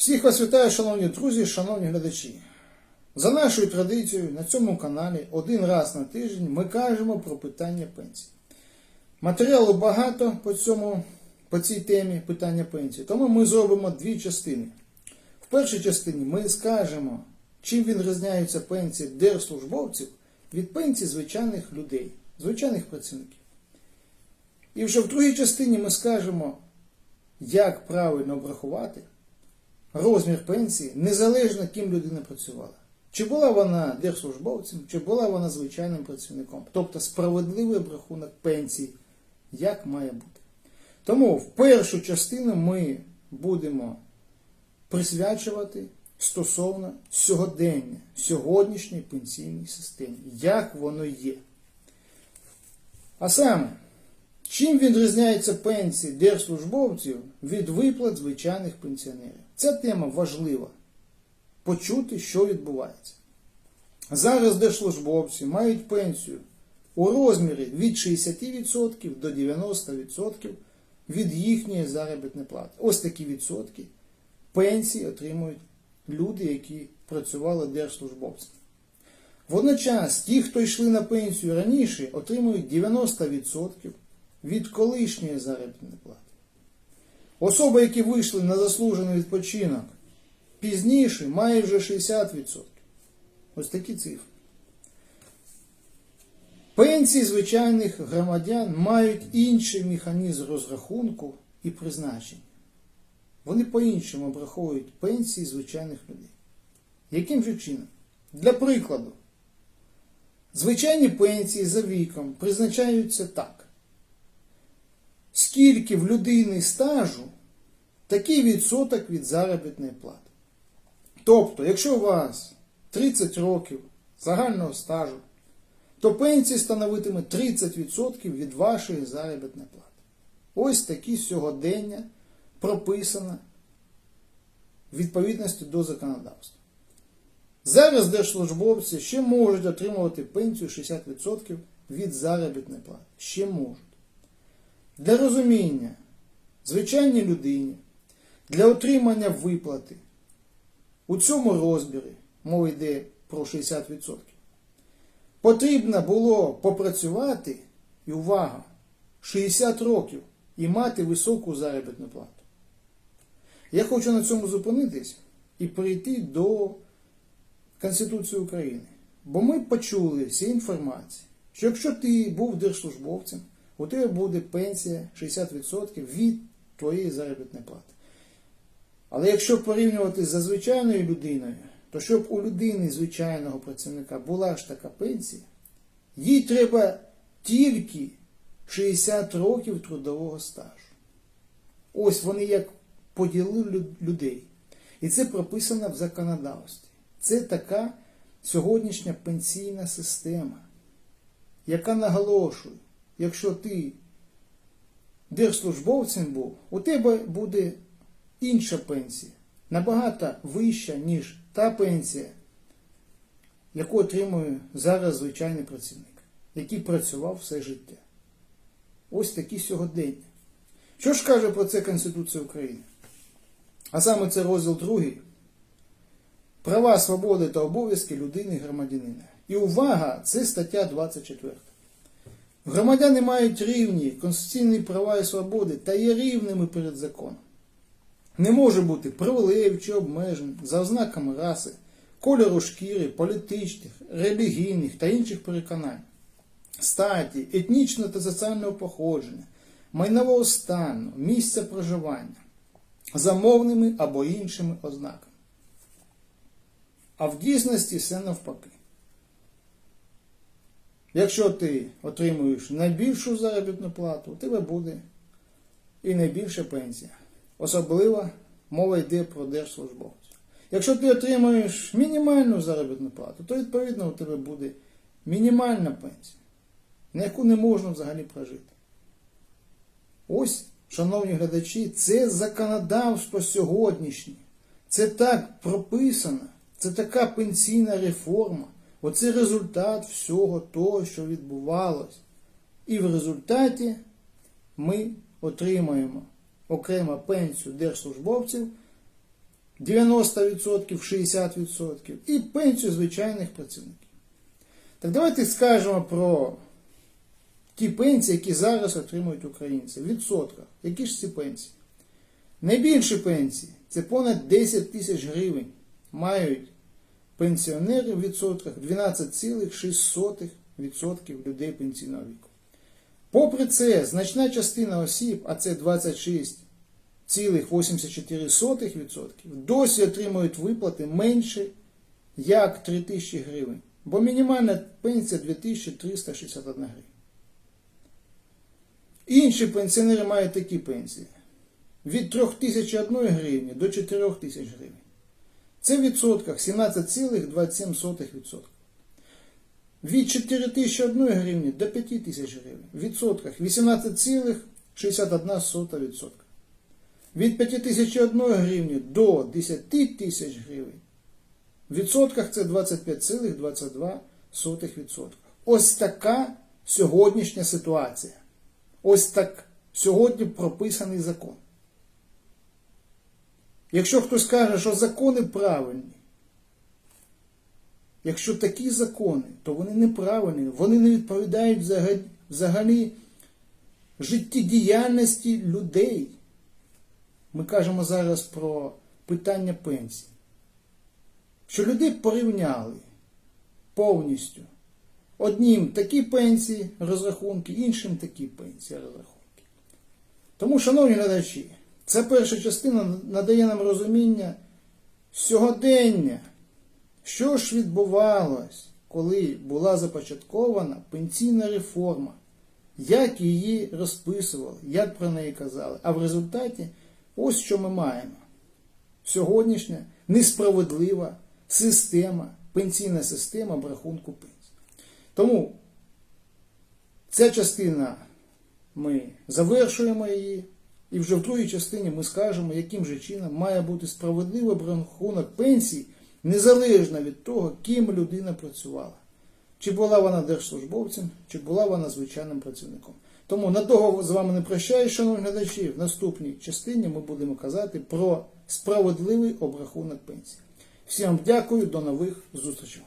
Всіх вас вітаю, шановні друзі, шановні глядачі. За нашою традицією на цьому каналі один раз на тиждень ми кажемо про питання пенсії. Матеріалу багато по, цьому, по цій темі питання пенсії, тому ми зробимо дві частини. В першій частині ми скажемо, чим відрізняються пенсії держслужбовців від пенсій звичайних людей, звичайних працівників. І вже в другій частині ми скажемо, як правильно обрахувати розмір пенсії незалежно ким людина працювала. Чи була вона держслужбовцем, чи була вона звичайним працівником. Тобто справедливий обрахунок пенсії, як має бути. Тому в першу частину ми будемо присвячувати стосовно сьогодення, сьогоднішньої пенсійній системі, як воно є. А саме, чим відрізняються пенсії держслужбовців від виплат звичайних пенсіонерів? Ця тема важлива. Почути, що відбувається. Зараз держслужбовці мають пенсію у розмірі від 60% до 90% від їхньої заробітної плати. Ось такі відсотки пенсії отримують люди, які працювали держслужбовцями. Водночас ті, хто йшли на пенсію раніше, отримують 90% від колишньої заробітної плати. Особи, які вийшли на заслужений відпочинок пізніше, мають вже 60%. Ось такі цифри. Пенсії звичайних громадян мають інший механізм розрахунку і призначення. Вони по-іншому обраховують пенсії звичайних людей. Яким же чином? Для прикладу, звичайні пенсії за віком призначаються так. Скільки в людини стажу, такий відсоток від заробітної плати. Тобто, якщо у вас 30 років загального стажу, то пенсія становитиме 30% від вашої заробітної плати. Ось такі сьогодення прописано в відповідності до законодавства. Зараз держслужбовці ще можуть отримувати пенсію 60% від заробітної плати. Ще можуть. Для розуміння звичайній людині, для отримання виплати у цьому розмірі, мова йде про 60%, потрібно було попрацювати, і увага, 60 років і мати високу заробітну плату. Я хочу на цьому зупинитись і перейти до Конституції України. Бо ми почули всі інформації, що якщо ти був держслужбовцем, у тебе буде пенсія 60% від твоєї заробітної плати. Але якщо порівнювати за звичайною людиною, то щоб у людини звичайного працівника була ж така пенсія, їй треба тільки 60 років трудового стажу. Ось вони як поділили людей. І це прописано в законодавстві. Це така сьогоднішня пенсійна система, яка наголошує, якщо ти держслужбовцем був, у тебе буде інша пенсія, набагато вища, ніж та пенсія, яку отримує зараз звичайний працівник, який працював все життя. Ось такі сьогодення. Що ж каже про це Конституція України? А саме це розділ 2. Права, свободи та обов'язки людини і громадянина. І увага, це стаття 24. Громадяни мають рівні конституційні права і свободи та є рівними перед законом. Не може бути привілеїв чи обмежень за ознаками раси, кольору шкіри, політичних, релігійних та інших переконань, статі, етнічного та соціального походження, майнового стану, місця проживання, за мовними або іншими ознаками. А в дійсності все навпаки. Якщо ти отримуєш найбільшу заробітну плату, у тебе буде і найбільша пенсія. Особливо мова йде про держслужбовців. Якщо ти отримуєш мінімальну заробітну плату, то відповідно у тебе буде мінімальна пенсія, на яку не можна взагалі прожити. Ось, шановні глядачі, це законодавство сьогоднішнє. Це так прописано. Це така пенсійна реформа. Оце результат всього того, що відбувалось. І в результаті ми отримаємо окремо пенсію держслужбовців 90%, 60% і пенсію звичайних працівників. Так давайте скажемо про ті пенсії, які зараз отримують українці в відсотках. Які ж ці пенсії? Найбільші пенсії це понад 10 тисяч гривень мають пенсіонери в відсотках 12,6% людей пенсійного віку. Попри це, значна частина осіб, а це 26,84%, досі отримують виплати менше як 3 тисячі гривень, бо мінімальна пенсія 2361 гривень. Інші пенсіонери мають такі пенсії від 3001 гривні до 4000 гривень. Це в відсотках 17,27%. Від 4001 гривні до 5000 гривень. В відсотках 18,61%. Від 5001 гривні до 10 тисяч гривень. В відсотках це 25,22%. Ось така сьогоднішня ситуація. Ось так сьогодні прописаний закон. Якщо хтось каже, що закони правильні, якщо такі закони, то вони неправильні, вони не відповідають взагалі, взагалі життєдіяльності людей. Ми кажемо зараз про питання пенсії. Що людей порівняли повністю. Однім такі пенсії розрахунки, іншим такі пенсії розрахунки. Тому, шановні глядачі, ця перша частина надає нам розуміння сьогодення, що ж відбувалось, коли була започаткована пенсійна реформа, як її розписували, як про неї казали. А в результаті ось що ми маємо. Сьогоднішня несправедлива система, пенсійна система обрахунку пенсії. Тому ця частина ми завершуємо її, і вже в другій частині ми скажемо, яким же чином має бути справедливий обрахунок пенсії, незалежно від того, ким людина працювала. Чи була вона держслужбовцем, чи була вона звичайним працівником. Тому надовго з вами не прощаюсь, шановні глядачі. В наступній частині ми будемо казати про справедливий обрахунок пенсії. Всім дякую, до нових зустрічей.